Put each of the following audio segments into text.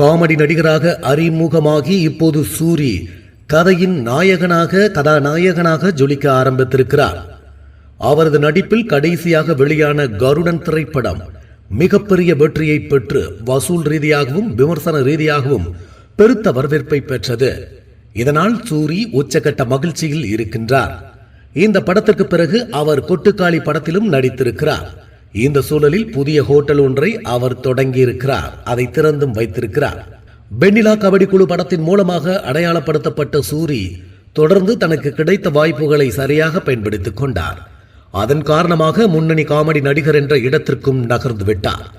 Comedy நடிகராக அறிமுகமாகி இப்போது சூரி கதையின் நாயகனாக கதாநாயகனாக ஜொலிக்க ஆரம்பித்திருக்கிறார். அவரது நடிப்பில் கடைசியாக வெளியான கருடன் திரைப்படம் மிகப்பெரிய வெற்றியை பெற்று வசூல் ரீதியாகவும் விமர்சன ரீதியாகவும் பெருத்த வரவேற்பை பெற்றது. இதனால் சூரி உச்சகட்ட மகிழ்ச்சியில் இருக்கின்றார். இந்த படத்திற்கு பிறகு அவர் கொட்டுக்காளி படத்திலும் நடித்திருக்கிறார். இந்த சூழலில் புதிய ஹோட்டல் ஒன்றை அவர் தொடங்கியிருக்கிறார். அதை திறந்தும் வைத்திருக்கிறார். வெண்ணிலா கபடி குழு படத்தின் மூலமாக அடையாளப்படுத்தப்பட்ட சூரி தொடர்ந்து தனக்கு கிடைத்த வாய்ப்புகளை சரியாக பயன்படுத்திக் கொண்டார். அதன் காரணமாக முன்னணி காமெடி நடிகர் என்ற இடத்திற்கும் நகர்ந்து விட்டார்.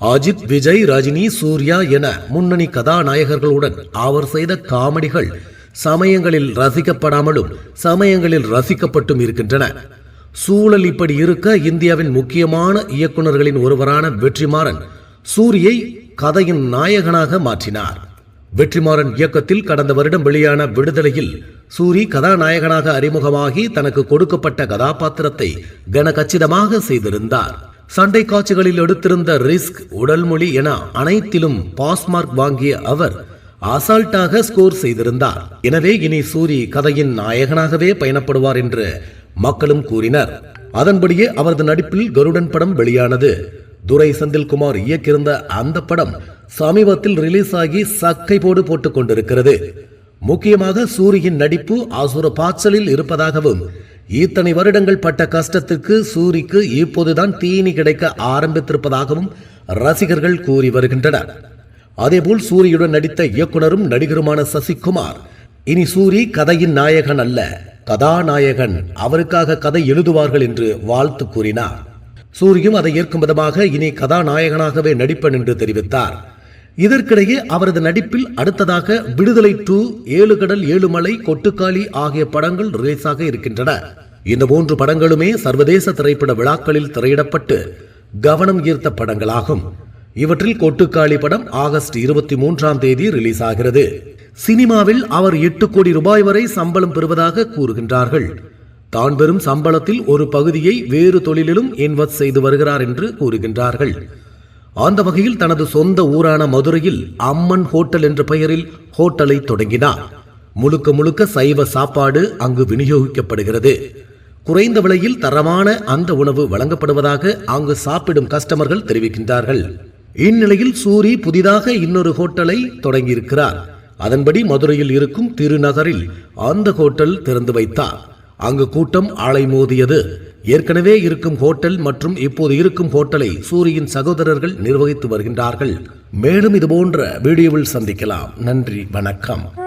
அஜித் விஜய் ரஜினி சூர்யா என முன்னணி கதாநாயகர்களுடன் அவர் செய்த காமெடிகள் சமயங்களில் ரசிக்கப்படாமலும் சமயங்களில் ரசிக்கப்பட்டும் இருக்கின்றன. சூழல் இப்படி இருக்க இந்தியாவின் முக்கியமான இயக்குனர்களின் ஒருவரான வெற்றிமாறன் சூரியை கதையின் நாயகனாக மாற்றினார். வெற்றிமாறன் இயக்கத்தில் கடந்த வருடம் வெளியான விடுதலையில் சூரி கதாநாயகனாக அறிமுகமாகி தனக்கு கொடுக்கப்பட்ட கதாபாத்திரத்தை கனகச்சிதமாக செய்திருந்தார். சண்டை காட்சிகளில் எடுத்திருந்த ரிஸ்க் உடல்மொழி என அனைத்திலும் பாஸ்மார்க் வாங்கிய அவர் அசால்ட்டாக ஸ்கோர் செய்திருந்தார். எனவே இனி சூரி கதையின் நாயகனாகவே பயணப்படுவார் என்று மக்களும் கூறினர். அதன்படியே அவரது நடிப்பில் கருடன் படம் வெளியானது. துரை செந்தில்குமார் இயக்கியிருந்த அந்த படம் சமீபத்தில் ரிலீஸ் ஆகி சக்கை போடு போட்டுக் கொண்டிருக்கிறது. முக்கியமாக சூரியின் நடிப்பு அசுர பாய்ச்சலில் இருப்பதாகவும் இத்தனை வருடங்கள் பட்ட கஷ்டத்திற்கு சூரிக்கு இப்போதுதான் தீனி கிடைக்க ஆரம்பித்திருப்பதாகவும் ரசிகர்கள் கூறி வருகின்றனர். அதேபோல் சூரியுடன் நடித்த இயக்குனரும் நடிகருமான சசிகுமார் இனி சூரி கதையின் நாயகன் அல்ல. கதாநாயகன் அவருக்காக கதை எழுதுவார்கள் என்று வாழ்த்து கூறினார். சூரியும் அதை ஏற்கும் விதமாக இனி கதாநாயகனாகவே நடிப்பன் என்று தெரிவித்தார். இதற்கிடையே அவரது நடிப்பில் அடுத்ததாக விடுதலை டூ ஏழு கடல் ஏழுமலை கொட்டுக்காளி ஆகிய படங்கள் ரிலீஸாக இருக்கின்றன. இந்த மூன்று படங்களுமே சர்வதேச திரைப்பட விழாக்களில் திரையிடப்பட்டு கவனம் ஈர்த்த படங்களாகும். இவற்றில் கொட்டுக்காளி படம் ஆகஸ்ட் இருபத்தி மூன்றாம் தேதி ரிலீஸ் ஆகிறது சினிமாவில் அவர் எட்டு கோடி ரூபாய் வரை சம்பளம் பெறுவதாக கூறுகின்றார்கள். தான் பெறும் சம்பளத்தில் ஒரு பகுதியை வேறு தொழிலிலும் இன்வெஸ்ட் செய்து வருகிறார் என்று கூறுகின்றார்கள். அந்த வகையில் தனது சொந்த ஊரான மதுரையில் அம்மன் ஹோட்டல் என்ற பெயரில் ஹோட்டலை தொடங்கினார். முழுக்க முழுக்க சைவ சாப்பாடு அங்கு விநியோகிக்கப்படுகிறது. குறைந்த விலையில் தரமான அந்த உணவு வழங்கப்படுவதாக அங்கு சாப்பிடும் கஸ்டமர்கள் தெரிவிக்கின்றார்கள். இந்நிலையில் சூரி புதிதாக இன்னொரு ஹோட்டலை தொடங்கியிருக்கிறார். அதன்படி மதுரையில் இருக்கும் திருநகரில் அந்த ஹோட்டல் திறந்து வைத்தார். அங்கு கூட்டம் ஆளை மோதியது. ஏற்கனவே இருக்கும் ஹோட்டல் மற்றும் இப்போது இருக்கும் ஹோட்டலை சூரியின் சகோதரர்கள் நிர்வகித்து வருகின்றார்கள். மேலும் இதுபோன்ற வீடியோவில் சந்திக்கலாம். நன்றி வணக்கம்.